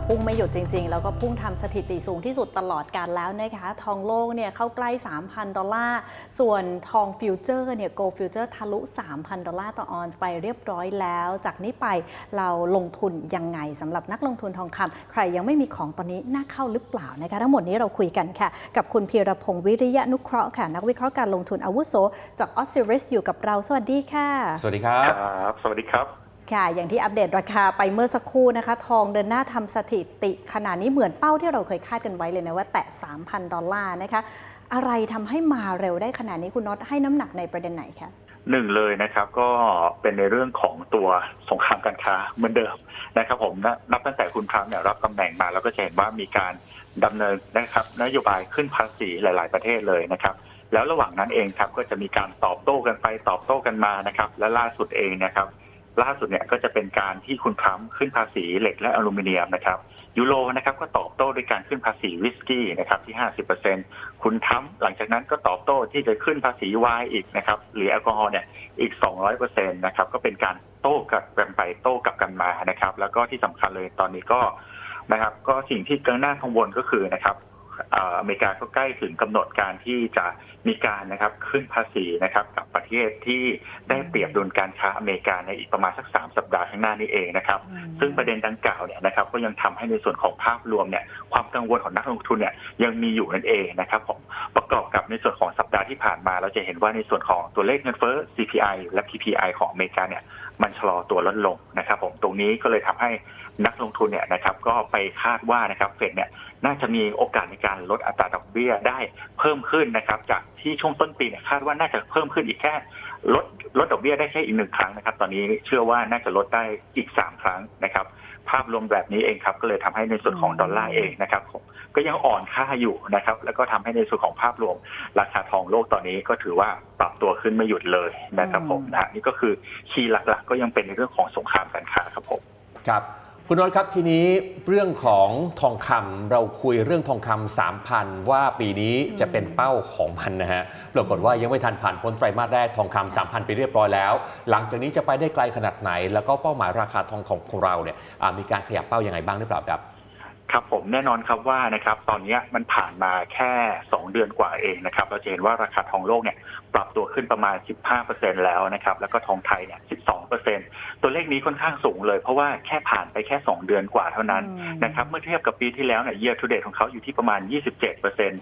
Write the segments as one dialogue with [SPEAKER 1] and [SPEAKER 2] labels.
[SPEAKER 1] ำพุ่งไม่หยุดจริง ๆ แล้วก็พุ่งทำสถิติสูงที่สุดตลอดการแล้วนะคะทองโลกเนี่ยเข้าใกล้ 3,000 ดอลลาร์ ส่วนทองฟิวเจอร์เนี่ยโกลฟิวเจอร์ทะลุ 3,000 ดอลลาร์ต่อออนซ์ไปเรียบร้อยแล้ว จากนี้ไปเราลงทุนยังไงสำหรับนักลงทุนทองคำใครยังไม่มีของตอนนี้น่าเข้าหรือเปล่านะคะทั้งหมดนี้เราคุยกันค่ะ กับคุณพีรพงศ์วิริยะนุเคราะห์ค่ะ นักวิเคราะห์การลงทุนอาวุโส จากออสซิริสอยู่กับเราสวัสดีค่ะ
[SPEAKER 2] สวัสดีครับ
[SPEAKER 3] ครับสวัสดีครับ
[SPEAKER 1] ค่ะ อย่างที่อัปเดตราคาไปเมื่อสักครู่นะคะ ทองเดินหน้าทำสถิติขนาดนี้เหมือนเป้าที่เราเคยคาดกันไว้เลยนะว่าแตะ 3,000 ดอลลาร์นะคะ อะไรทำให้มาเร็วได้ขนาดนี้คุณน็อตให้น้ำหนักในประเด็นไหนคะ
[SPEAKER 3] หนึ่งเลยนะครับก็เป็นในเรื่องของตัวสงครามการค้าเหมือนเดิมนะครับ ผมนับตั้งแต่คุณทรัมป์เนี่ยรับตำแหน่งมาแล้วก็จะเห็นว่ามีการดำเนินนะครับ นโยบายขึ้นภาษีหลาย ๆ ประเทศเลยนะครับ แล้วระหว่างนั้นเองครับก็จะมีการตอบโต้กันไปตอบโต้กันมานะครับ และล่าสุดเองนะครับ ล่าสุดเนี่ยก็จะเป็นการที่คุณทรัมป์ขึ้นภาษีเหล็กและอลูมิเนียมนะครับยูโรนะครับก็ตอบโต้ด้วยการขึ้นภาษีวิสกี้นะครับที่ 50%คุณทรัมป์หลังจากนั้นก็ตอบโต้ที่จะขึ้นภาษีไวน์อีกนะครับหรือแอลกอฮอล์เนี่ยอีก 200%นะครับก็เป็นการโต้กับกันไปโต้กับกันมานะครับ แล้วก็ที่สำคัญเลยตอนนี้ก็นะครับ ก็สิ่งที่กังน่ากังวลก็คือนะครับ อ่ออเมริกาก็ใกล้ถึงกำหนดการที่จะมีการนะครับขึ้นภาษีนะครับกับประเทศที่ได้เปรียบดุลการค้าอเมริกาในอีกประมาณสักสามสัปดาห์ข้างหน้านี้เองนะครับซึ่งประเด็นดังกล่าวเนี่ยนะครับก็ยังทำให้ในส่วนของภาพรวมเนี่ยความกังวลของนักลงทุนเนี่ยยังมีอยู่นั่นเองนะครับผมประกอบกับในส่วนของสัปดาห์ที่ผ่านมาเราจะเห็นว่าในส่วนของตัวเลขเงินเฟ้อ CPI และ PPI ของอเมริกาเนี่ยมันชะลอตัวลดลงนะครับผมตรงนี้ก็เลยทำให้นักลงทุนเนี่ยนะครับก็ไปคาดว่านะครับเฟดเนี่ย น่าจะมีโอกาสในการลดอัตราดอกเบี้ยได้เพิ่มขึ้นนะครับ จากที่ช่วงต้นปีเนี่ยคาดว่าน่าจะเพิ่มขึ้นอีกแค่ลดลดดอกเบี้ยได้แค่อีกหนึ่งครั้งนะครับ ตอนนี้เชื่อว่าน่าจะลดได้อีกสามครั้งนะครับ ภาพรวมแบบนี้เองครับ ก็เลยทำให้ในส่วนของดอลลาร์เองนะครับผมก็ยังอ่อนค่าอยู่นะครับ แล้วก็ทำให้ในส่วนของภาพรวม ราคาทองโลกตอนนี้ก็ถือว่าปรับตัวขึ้นไม่หยุดเลยนะครับผมนะฮะนี่ก็คือคีย์หลักๆ ก็ยังเป็นในเรื่องของสงครามการค้าครับผม
[SPEAKER 2] ครับ คุณโนตครับทีนี้เรื่องของทองคำเราคุยเรื่องทองคำ3,000 ว่าปีนี้จะเป็นเป้าของมันนะฮะปรากฏว่ายังไม่ทันผ่านพ้นไตรมาสแรกทองคำ3,000 ไปเรียบร้อยแล้ว หลังจากนี้จะไปได้ไกลขนาดไหน แล้วก็เป้าหมายราคาทองของของเราเนี่ยมีการขยับเป้ายังไงบ้างหรือเปล่าครับ
[SPEAKER 3] ครับผมแน่นอนครับว่านะครับตอนนี้มันผ่านมาแค่ 2 เดือนกว่าเองนะครับเราจะเห็นว่าราคาทองโลกเนี่ยปรับตัวขึ้นประมาณ 15%แล้วนะครับแล้วก็ทองไทยเนี่ย12%ตัวเลขนี้ค่อนข้างสูงเลย เพราะว่าแค่ผ่านไปแค่ 2 เดือนกว่าเท่านั้น
[SPEAKER 1] อืม
[SPEAKER 3] นะครับเมื่อเทียบกับปีที่แล้วเนี่ย year to date ของเขาอยู่ที่ประมาณ 27%น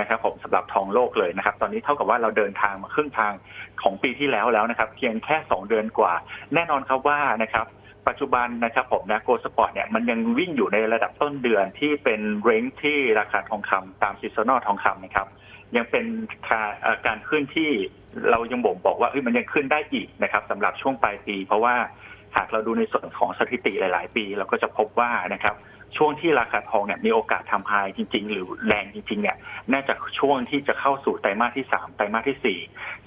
[SPEAKER 3] ะครับผมสำหรับทองโลกเลยนะครับตอนนี้เท่ากับว่าเราเดินทางมาครึ่งทางของปีที่แล้วแล้วนะครับเพียงแค่ 2 เดือนกว่า แน่นอนครับว่านะครับ ปัจจุบันนะครับผมนะโกลสปอร์ตเนี่ยมันยังวิ่งอยู่ในระดับต้นเดือนที่เป็นเรนจ์ที่ราคาทองคำตามซีซันอลทองคำนะครับ ยังเป็นการเอ่อการขึ้นที่เรายังบ่งบอกว่ามันยังขึ้นได้อีกนะครับสำหรับช่วงปลายปี เพราะว่าหากเราดูในส่วนของสถิติหลาย ๆ ปี เราก็จะพบว่านะครับช่วงที่ราคาทองเนี่ยมีโอกาสทำไฮจริง ๆ หรือแรงจริง ๆ เนี่ยน่าจะช่วงที่จะเข้าสู่ไตรมาสที่สามไตรมาสที่สี่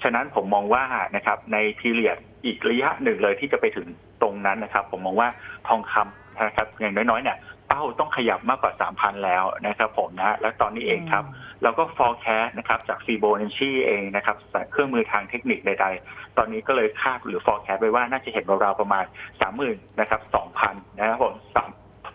[SPEAKER 3] ฉะนั้นผมมองว่านะครับในพีเรียดอีกระยะหนึ่งเลยที่จะไปถึง ตรงนั้นนะครับ ผมมองว่าทองคำนะครับอย่างน้อยๆเนี่ยเป้าต้องขยับมากกว่า 3,000 แล้วนะครับผมนะและตอนนี้เองครับ เราก็ forecast นะครับจากฟีโบนัชชีเองนะครับเครื่องมือทางเทคนิคใดๆ ตอนนี้ก็เลยคาดหรือ forecast ไว้ว่าน่าจะเห็นราวๆประมาณ 30,000นะครับ2,000นะครับผมสาม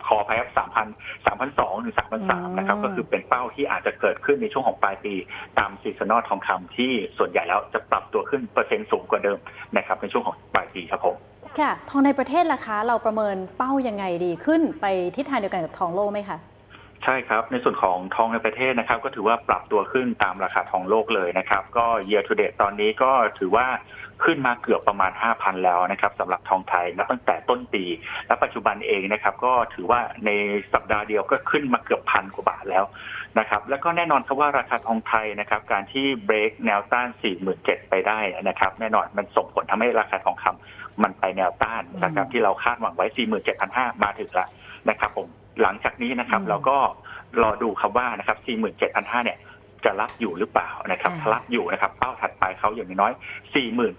[SPEAKER 3] ขออภัยครับ3,000 3,200หรือ3,300นะครับ
[SPEAKER 1] อืม
[SPEAKER 3] ก็คือเป็นเป้าที่อาจจะเกิดขึ้นในช่วงของปลายปี ตามซีซันอลทองคำที่ส่วนใหญ่แล้วจะปรับตัวขึ้นเปอร์เซ็นต์สูงกว่าเดิมนะครับในช่วงของปลายปีครับผม
[SPEAKER 1] ค่ะ ทองในประเทศล่ะคะเราประเมินเป้ายังไงดีขึ้นไปทิศทางเดียวกันกับทองโลกไหมคะ
[SPEAKER 3] ใช่ครับ ในส่วนของทองในประเทศนะครับ ก็ถือว่าปรับตัวขึ้นตามราคาทองโลกเลยนะครับ ก็ year to date ตอนนี้ก็ถือว่าขึ้นมาเกือบประมาณ 5,000 แล้วนะครับสำหรับทองไทยนับตั้งแต่ต้นปี และปัจจุบันเองนะครับ ก็ถือว่าในสัปดาห์เดียวก็ขึ้นมาเกือบพันกว่าบาทแล้วนะครับ แล้วก็แน่นอนครับว่าราคาทองไทยนะครับ การที่เบรกแนวต้าน 47,000 ไปได้นะครับ แน่นอนมันส่งผลทำให้ราคาทองคำ มันไปแนวต้านนะครับที่เราคาดหวังไว้ 47,500 มาถึงแล้วนะครับผมหลังจากนี้นะครับ
[SPEAKER 1] อืม
[SPEAKER 3] เราก็รอดูครับว่านะครับ 47,500 เนี่ยจะรับอยู่หรือเปล่านะครับ
[SPEAKER 1] อ่า
[SPEAKER 3] ถ้ารับอยู่นะครับ เป้าถัดไปเขาอย่างน้อยๆ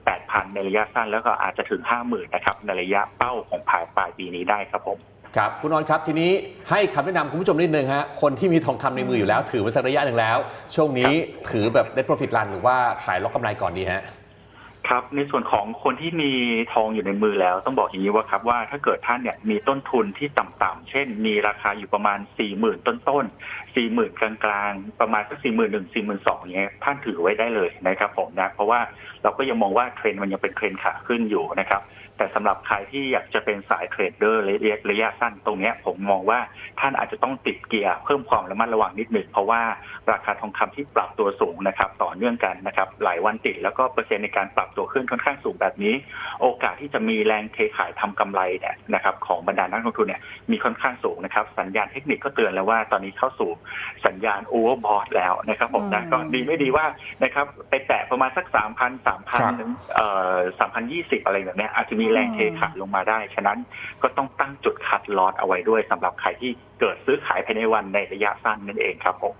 [SPEAKER 3] 48,000 ในระยะสั้นแล้วก็อาจจะถึง 50,000 นะครับ ในระยะเป้าของปลายปลายปีนี้ได้ครับผม
[SPEAKER 2] ครับ คุณโนตครับทีนี้ให้คำแนะนำคุณผู้ชมนิดนึงฮะคนที่มีทองคำในมืออยู่แล้ว ถือมาสักระยะหนึ่งแล้ว ช่วงนี้ถือแบบได้ profit run หรือว่าขายล็อกกำไรก่อนดีฮะ
[SPEAKER 3] ครับในส่วนของคนที่มีทองอยู่ในมือแล้วต้องบอกอย่างนี้ว่าครับว่าถ้าเกิดท่านเนี่ยมีต้นทุนที่ต่ำๆเช่น มีราคาอยู่ประมาณ4ี่หมื่นต้นๆ สี่หมื่นกลางๆ ประมาณสักสี่หมื่นหนึ่งสี่หมื่นสองเงี้ยท่านถือไว้ได้เลยนะครับผมนะเพราะว่าเราก็ยังมองว่าเทรนด์มันยังเป็นเทรนด์ขาขึ้นอยู่นะครับ แต่สำหรับใครที่อยากจะเป็นสายเทรดเดอร์ระยะระยะสั้นตรงเนี้ยผมมองว่าท่านอาจจะต้องติดเกียร์เพิ่มความระมัดระวังนิดหนึ่งเพราะว่าราคาทองคำที่ปรับตัวสูงนะครับ ต่อเนื่องกันนะครับ หลายวันติดแล้วก็เปอร์เซ็นต์ในการปรับตัวขึ้นค่อนข้างสูงแบบนี้ โอกาสที่จะมีแรงเทขายทำกำไรเนี่ยนะครับ ของบรรดานักลงทุนเนี่ยมีค่อนข้างสูงนะครับ สัญญาณเทคนิคก็เตือนแล้วว่าตอนนี้เข้าสู่สัญญาณโอเวอร์บอทแล้วนะครับผมนะ
[SPEAKER 1] อืม
[SPEAKER 3] ก็ดีไม่ดีว่านะครับไปแตะประมาณสักสามพันสามพัน
[SPEAKER 2] ครับ
[SPEAKER 3] ถึงเอ่อสามพันยี่สิบอะไรแบบเนี้ยอาจจะมีแรงเทขายลงมาได้ ฉะนั้นก็ต้องตั้งจุดคัดลอตเอาไว้ด้วยสำหรับใครที่เกิดซื้อขายภายในวันในระยะสั้นนั่นเองครับผม